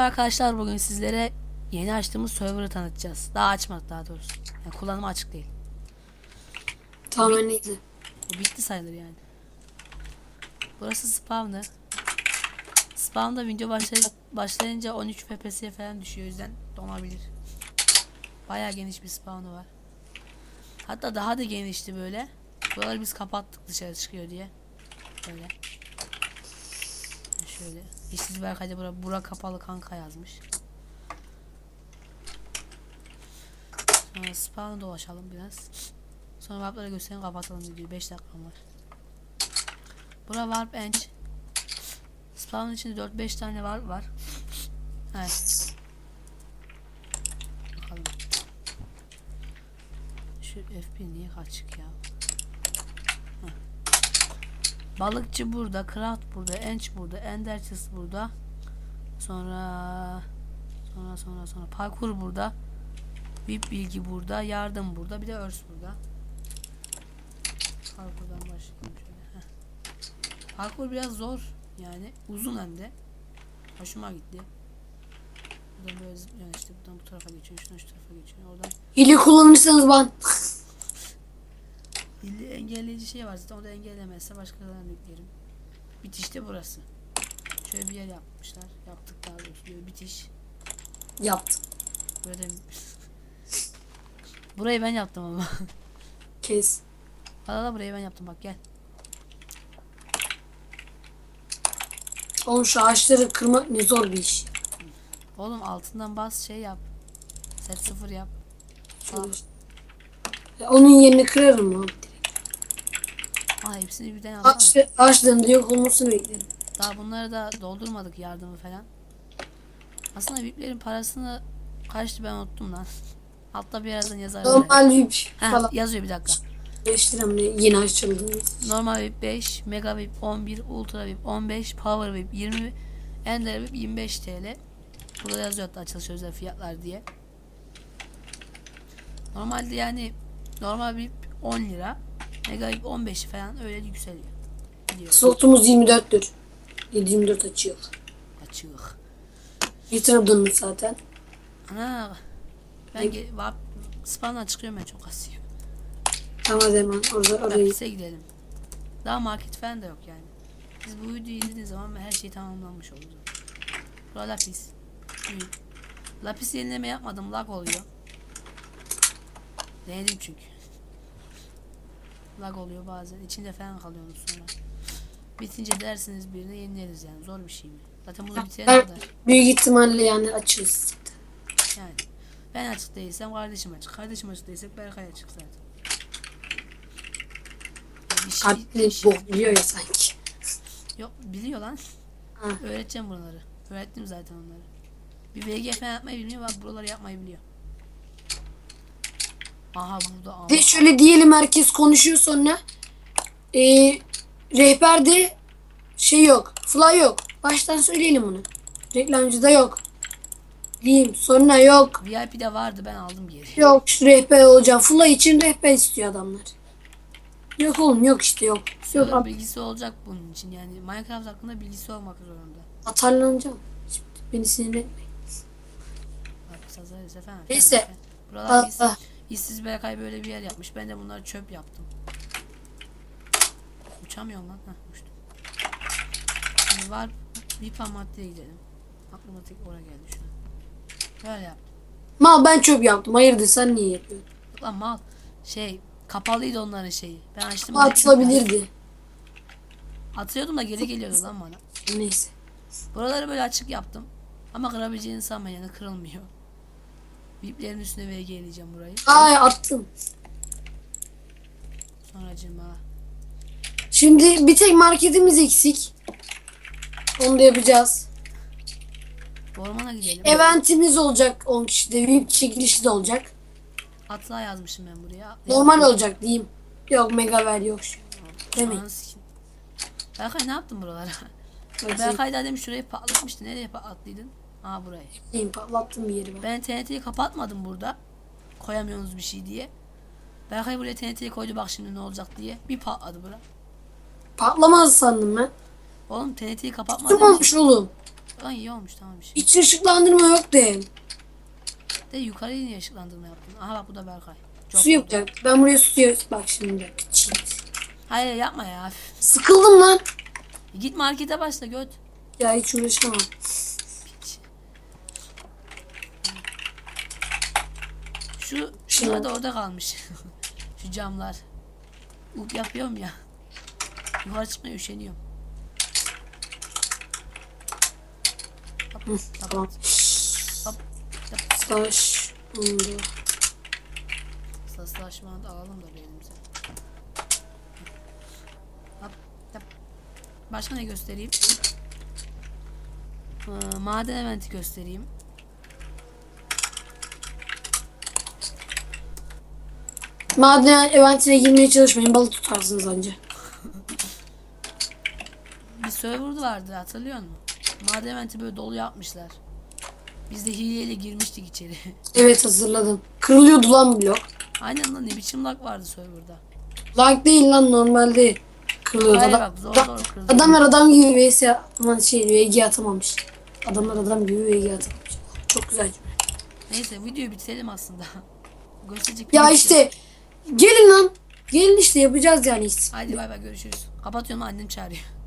Merhaba arkadaşlar bugün sizlere yeni açtığımız server'ı tanıtacağız. Daha açmadık daha doğrusu. Yani kullanıma açık değil. Tamam neydi? Bu bitti sayılır yani. Burası spawner. Spawn'da video başlay başlayınca 13 FPS'ye falan düşüyor. O yüzden donabilir. Bayağı geniş bir spawn'ı var. Hatta daha da genişti böyle. Buraları biz kapattık dışarı çıkıyor diye. Böyle. Şöyle. İşsiz Berkay'da bura, bura kapalı kanka yazmış. Sonra spawn'ı dolaşalım biraz. Sonra warp'ları göstereyim kapatalım videoyu. 5 dakikam var. Bura warp ench. Spawn'ın içinde 4-5 tane warp var. Evet. Bakalım. Şu F1 niye kaçık ya? Balıkçı burada, Craft burada, Ench burada, Ender Chest burada. Sonra sonra sonra sonra parkur burada. VIP bilgi burada, yardım burada, bir de örs burada. Parkurdan başlayalım şöyle. Heh. Parkur biraz zor yani uzun hem de. Hoşuma gitti. Buradan böyle zıplıyorsun işte buradan bu tarafa geçiyorsun, şuradan şu tarafa geçiyorsun. Oradan Hile kullanırsanız ban. Engelleyici şey var zaten o da engellemezse başkalarına yüklerim. Bitiş de burası. Şöyle bir yer yapmışlar. Yaptık daha doğrusu. Böyle bitiş. Yaptım. Böyle Burayı ben yaptım ama. Kes. Valla burayı ben yaptım bak gel. Oğlum şu ağaçları kırmak ne zor bir iş. Oğlum altından bas şey yap. Set sıfır yap. İşte. Ya onun yerini kırarım abi. Aa hepsini birden alsana. Ağaç, ağaçların da yok olmasını beklerim. Daha bunları da doldurmadık yardımı falan. Aslında VIP'lerin parasını kaçtı ben unuttum lan. Altta bir yerden yazar. Normal VIP falan. yazıyor bir dakika. 5 lira mı? Yeni açıldığınız. Normal VIP 5, Mega VIP 11, Ultra VIP 15, Power VIP 20, Ender VIP 25 TL. Burada yazıyor hatta açılış özel fiyatlar diye. Normalde yani normal VIP 10 lira, Mega VIP 15 falan öyle yükseliyor. Gidiyor. Slotumuz 24'tür. 7-24 açıyor. Açık. Yatırdınız zaten. Ana ben ge- vap spawn'dan çıkıyorum ben çok asıyım. Tamam hemen orada orayı. Lapise gidelim. Daha market falan da yok yani. Siz bu videoyu izlediğiniz zaman her şey tamamlanmış olur. Bura lapis. Büyük. Lapis yenileme yapmadım lag oluyor. Denedim çünkü. Lag oluyor bazen. İçinde falan kalıyorsunuz sonra. Bitince dersiniz birine yenileriz yani. Zor bir şey mi? Zaten bunu bitirene kadar. büyük ihtimalle yani açığız. Yani. Ben açık değilsem kardeşim açık. Kardeşim açık değilsek Berkay açık zaten. Ya bir şey- Kalpli bir şey- bok biliyor ya sanki. Yok biliyor lan. Ha. Öğreteceğim buraları. Öğrettim zaten onları. Bir VG falan yapmayı bilmiyor bak buraları yapmayı biliyor. Aha burada ama. De şöyle diyelim herkes konuşuyor sonra. Ee, rehberde şey yok. Fly yok. Baştan söyleyelim bunu. Reklamcıda yok. Diyeyim sonra yok. VIP'de vardı ben aldım geri. Yok şu rehber olacağım. Fly için rehber istiyor adamlar. Yok oğlum yok işte yok. Yok Server at- bilgisi olacak bunun için yani Minecraft hakkında bilgisi olmak zorunda. atarlanacağım. Şimdi beni sinir etmeyin. Bak sazarız efendim. Neyse. Buralar Ah, ah. İşsiz Berkay böyle bir yer yapmış. Ben de bunları çöp yaptım. Uçamıyorum lan. Heh, uçtum. Şimdi var bir pan maddeye gidelim. Aklıma tek oraya geldi şu an. Böyle yaptım. Mal ben çöp yaptım. Hayırdır sen niye yapıyorsun? Lan mal şey kapalıydı onların şeyi. Ben açtım. Atılabilirdi. Atıyordum da geri geliyordu lan bana. Neyse. Buraları böyle açık yaptım. Ama kırabileceğini sanmayın yani kırılmıyor. Viplerin üstüne VG eleyeceğim burayı. Ay attım. Sonracığıma. Şimdi bir tek marketimiz eksik. Onu da yapacağız. Ormana gidelim. Eventimiz olacak 10 kişide. VIP çekilişi de olacak. Atla yazmışım ben buraya. Normal olacak diyeyim. Yok mega ver yok. şu. Demeyin. Berkay ne yaptın buralara? Berkay daha demiş şurayı patlatmıştı. Nereye patlattıydın? Aa burayı. diyeyim, patlattım bir yeri ben. TNT'yi kapatmadım burada. Koyamıyorsunuz bir şey diye. Berkay buraya TNT'yi koydu bak şimdi ne olacak diye. Bir patladı bura. Patlamaz sandım ben. Oğlum TNT'yi Kim kapatmadım. olmuş oğlum? Lan iyi olmuş tamam bir şey. Hiç ışıklandırma yok de. De yukarıya niye ışıklandırma yaptın? Aha bak bu da Berkay. Çok Su yapacak. Ben buraya su diyor. Bak şimdi. Cheat. Hayır yapma ya. Sıkıldım lan. Git markete başla göt. Ya hiç uğraşamam. Şu şunlar da orada kalmış. Şu camlar. Up yapıyorum ya. Yukarı çıkmaya üşeniyorum. Hop, hop, hop. Saslaşmanı da alalım da elimize. Hop, hop. Başka ne göstereyim? Ee, maden eventi göstereyim. Maden eventine girmeye çalışmayın. Balık tutarsınız anca. Bir server vardı hatırlıyor musun? Maden eventi böyle dolu yapmışlar. Biz de hileyle girmiştik içeri. Evet hazırladım. Kırılıyordu lan blok. Aynen lan ne biçim lag vardı serverda. Lag değil lan normalde kırılıyordu. Hayır Adam, bak, zor zor kırılıyor. adamlar adam gibi vs aman şey VG atamamış. Adamlar adam gibi VG atamamış. Çok güzel. Neyse videoyu bitirelim aslında. Gösterecek Ya şey işte gelin lan. Gelin işte yapacağız yani. Haydi bay bay görüşürüz. Kapatıyorum annem çağırıyor.